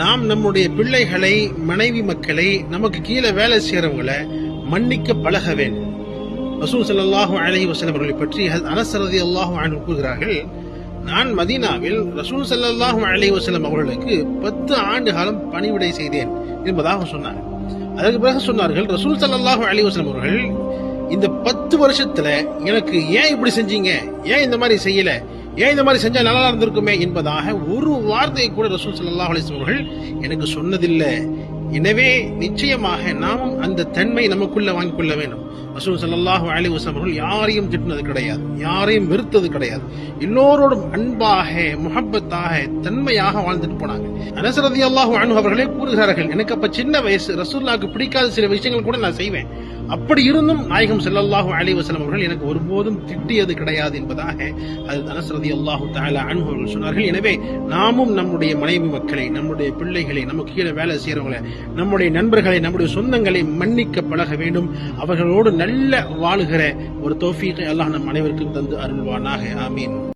நாம் நம்முடைய பிள்ளைகளை மனைவி மக்களை நமக்கு கீழே வேலை செய்யறவங்களை மன்னிக்க பழக வேண்டும். ரசூல் சல்லாஹூ அலஹி வசலம் அவர்களை பற்றி அனசரதி அல்லாஹூ அனு கூறுகிறார்கள் நான் மதீனாவில் ரசூல் சல்லாஹூ அலஹி வசலம் அவர்களுக்கு பத்து ஆண்டு காலம் பணிவிடை செய்தேன் என்பதாக சொன்னார் அதற்கு பிறகு சொன்னார்கள் ரசூல் சல்லாஹூ அலி வஸல்லம் அவர்கள் இந்த பத்து வருஷத்துல எனக்கு ஏன் இப்படி செஞ்சீங்க? ஏன் இந்த மாதிரி செய்யல? ஏன் இந்த மாதிரி செஞ்சா நல்லா இருந்திருக்குமே என்பதாக ஒரு வார்த்தையை கூட ரசூல் சல்லாஹ் அலைஹி அவர்கள் எனக்கு சொன்னதில்லை. எனவே நிச்சயமாக நாம் அந்த தன்மை நமக்குள்ள வாங்கிக் கொள்ள வேண்டும். ரசூல் ஸல்லல்லாஹு அலி வஸல்லம் அவர்கள் யாரையும் திட்டினது கிடையாது. யாரையும் வெறுத்தது கிடையாது. எல்லோரோடும் அன்பாக முகப்பத்தாக தன்மையாக வாழ்ந்துட்டு போனாங்க. அனஸ் ரலியல்லாஹு அன்ஹு அவர்களே கூறுகிறார்கள் எனக்கு அப்ப சின்ன வயசு ரசூல்லாக்கு பிடிக்காத சில விஷயங்கள் கூட நான் செய்வேன். அப்படி இருந்தும் நாயகம் செல்லல்லாஹு அலைஹி வஸல்லம் அவர்கள் எனக்கு ஒருபோதும் திட்டியது கிடையாது என்பதாக அது அனசரதி அல்லாஹு தாலா அனு அவர்கள் சொன்னார்கள். எனவே நாமும் நம்முடைய மனைவி மக்களை நம்முடைய பிள்ளைகளை நமக்கு கீழே வேலை செய்யறவங்களை நம்முடைய நண்பர்களை நம்முடைய சொந்தங்களை மன்னிக்க பழக வேண்டும். அவர்களோடு நல்ல வாழுகிற ஒரு தோஃபீகை அல்லாஹ் நம் அனைவருக்கும் தந்து அருள்வானாக. ஆமீன்.